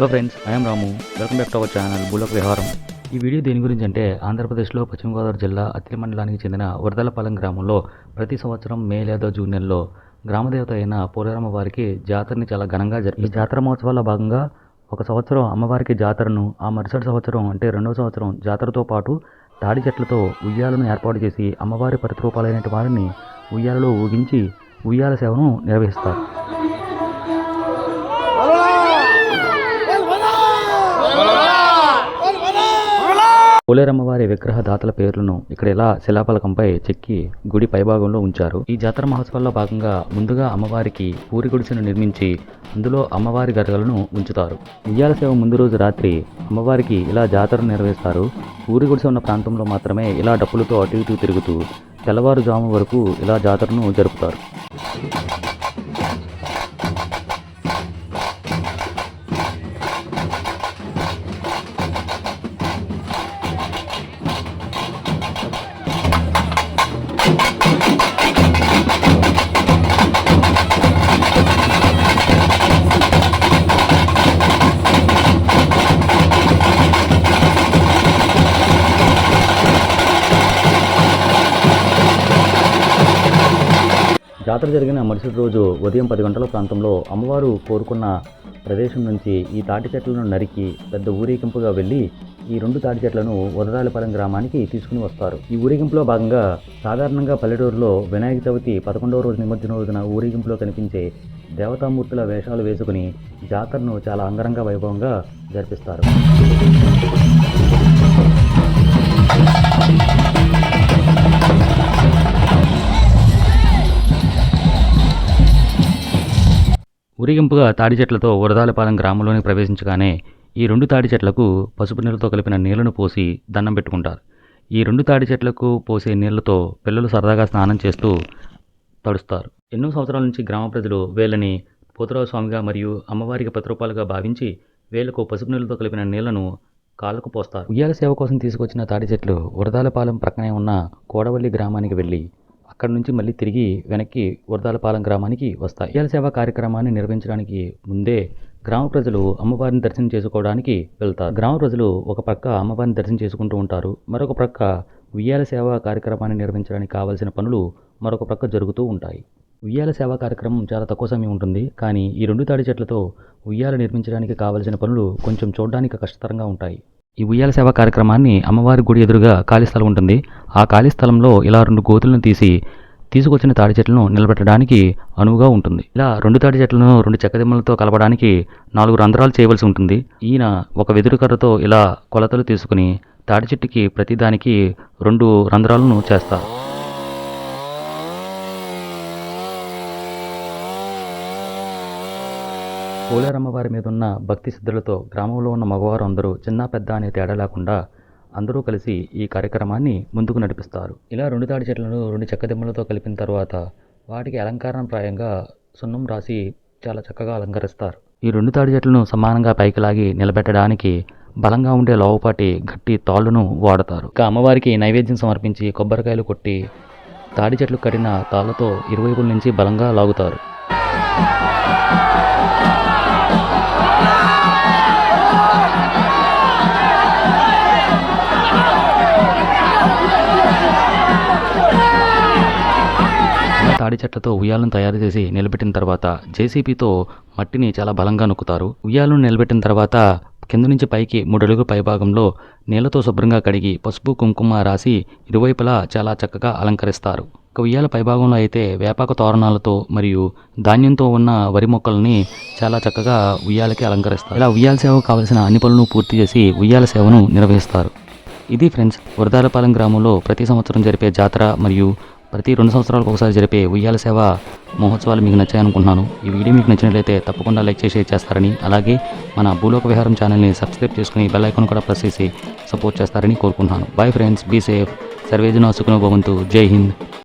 Hello friends I'm Ramu welcome back to our channel bullock విహారం ఈ video దేని గురించి అంటే ఆంధ్రప్రదేశ్లో పశ్చిమ గోదావరి జిల్లా అత్తిలి మండలానికి చెందిన వరదలపాలెం గ్రామంలో ప్రతి సంవత్సరం మే లేదా జూన్ నెలలో గ్రామదేవత అయిన పోలేరమ్మ వారికి జాతరని చాలా ఘనంగా జరిగింది ఈ జాతర మహోత్సవాల్లో భాగంగా ఒక సంవత్సరం అమ్మవారికి జాతరను ఆ మరుసటి సంవత్సరం అంటే రెండవ సంవత్సరం జాతరతో పాటు తాడి చెట్లతో ఉయ్యాలను ఏర్పాటు చేసి అమ్మవారి ప్రతిరూపాలైనటువంటి వారిని ఉయ్యాలలో ఊగించి ఉయ్యాల సేవను నిర్వహిస్తారు. పోలేరమ్మవారి విగ్రహ దాతల పేర్లను ఇక్కడ ఇలా శిలాఫలకంపై చెక్కి గుడి పైభాగంలో ఉంచారు. ఈ జాతర మహోత్సవాల్లో భాగంగా ముందుగా అమ్మవారికి పూరి గుడిసెను నిర్మించి అందులో అమ్మవారి గరగలను ఉంచుతారు. ఉయ్యాల సేవ ముందు రోజు రాత్రి అమ్మవారికి ఇలా జాతర నిర్వహిస్తారు. పూరి గుడిసె ఉన్న ప్రాంతంలో మాత్రమే ఇలా డప్పులతో అటు ఇటు తిరుగుతూ తెల్లవారుజాము వరకు ఇలా జాతరను జరుపుతారు. జాతర జరిగిన మరుసటి రోజు ఉదయం పది గంటల ప్రాంతంలో అమ్మవారు కోరుకున్న ప్రదేశం నుంచి ఈ తాటి చెట్లను నరికి పెద్ద ఊరేగింపుగా వెళ్ళి ఈ రెండు తాటి చెట్లను వదరాలపాలెం గ్రామానికి తీసుకుని వస్తారు. ఈ ఊరేగింపులో భాగంగా సాధారణంగా పల్లెటూరులో వినాయక చవితి పదకొండవ రోజు నిమజ్జన రోజున ఊరేగింపులో కనిపించే దేవతామూర్తుల వేషాలు వేసుకుని జాతరను చాలా అంగరంగ వైభవంగా జరిపిస్తారు. ఊరేగింపుగా తాడి చెట్లతో వరదాలపాలెం గ్రామంలోని ప్రవేశించగానే ఈ రెండు తాడి చెట్లకు పసుపు నీళ్ళతో కలిపిన నీళ్ళను పోసి దండం పెట్టుకుంటారు. ఈ రెండు తాడి చెట్లకు పోసే నీళ్ళతో పిల్లలు సరదాగా స్నానం చేస్తూ తడుస్తారు. ఎన్నో సంవత్సరాల నుంచి గ్రామ ప్రజలు వేళ్ళని పోతురావు స్వామిగా మరియు అమ్మవారికి ప్రతిరూపాలుగా భావించి వేళ్ళకు పసుపు నీళ్ళతో కలిపిన నీళ్ళను కాళ్ళకు పోస్తారు. ఉయ్యాల సేవ కోసం తీసుకొచ్చిన తాడి చెట్లు వరదాలపాలెం ప్రక్కనే ఉన్న కోడవల్లి గ్రామానికి వెళ్ళి అక్కడి నుంచి మళ్ళీ తిరిగి వెనక్కి వరదాలపాలెం గ్రామానికి వస్తాయి. ఉయ్యాల సేవ కార్యక్రమాన్ని నిర్వహించడానికి ముందే గ్రామ ప్రజలు అమ్మవారిని దర్శనం చేసుకోవడానికి వెళ్తారు. గ్రామ ప్రజలు ఒక పక్క అమ్మవారిని దర్శనం చేసుకుంటూ ఉంటారు. మరొక ప్రక్క ఉయ్యాల సేవ కార్యక్రమాన్ని నిర్వహించడానికి కావాల్సిన పనులు మరొక ప్రక్క జరుగుతూ ఉంటాయి. ఉయ్యాల సేవా కార్యక్రమం చాలా తక్కువ సమయం ఉంటుంది. కానీ ఈ రెండు తాడి చెట్లతో ఉయ్యాల నిర్మించడానికి కావలసిన పనులు కొంచెం చూడడానికి కష్టతరంగా ఉంటాయి. ఈ ఉయ్యాల సేవా కార్యక్రమాన్ని అమ్మవారి గుడి ఎదురుగా ఖాళీ స్థలం ఉంటుంది. ఆ ఖాళీ స్థలంలో ఇలా రెండు గోతులను తీసి తీసుకొచ్చిన తాడి చెట్లను నిలబెట్టడానికి అనువుగా ఉంటుంది. ఇలా రెండు తాడి చెట్లను రెండు చెక్కదిమ్మలతో కలపడానికి నాలుగు రంధ్రాలు చేయవలసి ఉంటుంది. ఈయన ఒక వెదురు కర్రతో ఇలా కొలతలు తీసుకుని తాడి చెట్టుకి ప్రతిదానికి రెండు రంధ్రాలను చేస్తారు. పోలేరమ్మవారి మీద ఉన్న భక్తి సిద్ధులతో గ్రామంలో ఉన్న మగవారు అందరూ చిన్న పెద్ద అనే తేడా లేకుండా అందరూ కలిసి ఈ కార్యక్రమాన్ని ముందుకు నడిపిస్తారు. ఇలా రెండు తాడి చెట్లను రెండు చెక్కదిమ్మలతో కలిపిన తర్వాత వాటికి అలంకారం ప్రాయంగా సున్నం రాసి చాలా చక్కగా అలంకరిస్తారు. ఈ రెండు తాడి చెట్లను సమానంగా పైకి లాగి నిలబెట్టడానికి బలంగా ఉండే లోవపాటి గట్టి తాళ్ళను వాడతారు. ఇక అమ్మవారికి నైవేద్యం సమర్పించి కొబ్బరికాయలు కొట్టి తాడి చెట్లు కట్టిన తాళ్ళతో ఇరువైపుల నుంచి బలంగా లాగుతారు. తాడి చెట్లతో ఉయ్యాలను తయారు చేసి నిలబెట్టిన తర్వాత జేసీబీతో మట్టిని చాలా బలంగా నొక్కుతారు. ఉయ్యాలను నిలబెట్టిన తర్వాత కింద నుంచి పైకి మూడడుగు పైభాగంలో నీళ్ళతో శుభ్రంగా కడిగి పసుపు కుంకుమ రాసి ఇరువైపులా చాలా చక్కగా అలంకరిస్తారు. ఇక ఉయ్యాల పైభాగంలో అయితే వేపాక తోరణాలతో మరియు ధాన్యంతో ఉన్న వరి మొక్కల్ని చాలా చక్కగా ఉయ్యాలకి అలంకరిస్తారు. ఇలా ఉయ్యాల సేవకు కావలసిన అన్ని పనులను పూర్తి చేసి ఉయ్యాల సేవను నిర్వహిస్తారు. ఇది ఫ్రెండ్స్ వరదాలపాలెం గ్రామంలో ప్రతి సంవత్సరం జరిపే జాతర మరియు ప్రతి రెండు సంవత్సరాలకు ఒకసారి జరిపే ఉయ్యాల సేవ మహోత్సవాలు మీకు నచ్చాయనుకుంటున్నాను. ఈ వీడియో మీకు నచ్చినట్లయితే తప్పకుండా లైక్ చేసి చేస్తారని అలాగే మన భూలోక విహారం ఛానల్ని సబ్స్క్రైబ్ చేసుకుని బెల్ ఐకాన్ కూడా ప్రెస్ చేసి సపోర్ట్ చేస్తారని కోరుకుంటున్నాను. బాయ్ ఫ్రెండ్స్ బీ సేఫ్ సర్వేజన సుఖనో భవంతు. జై హింద్.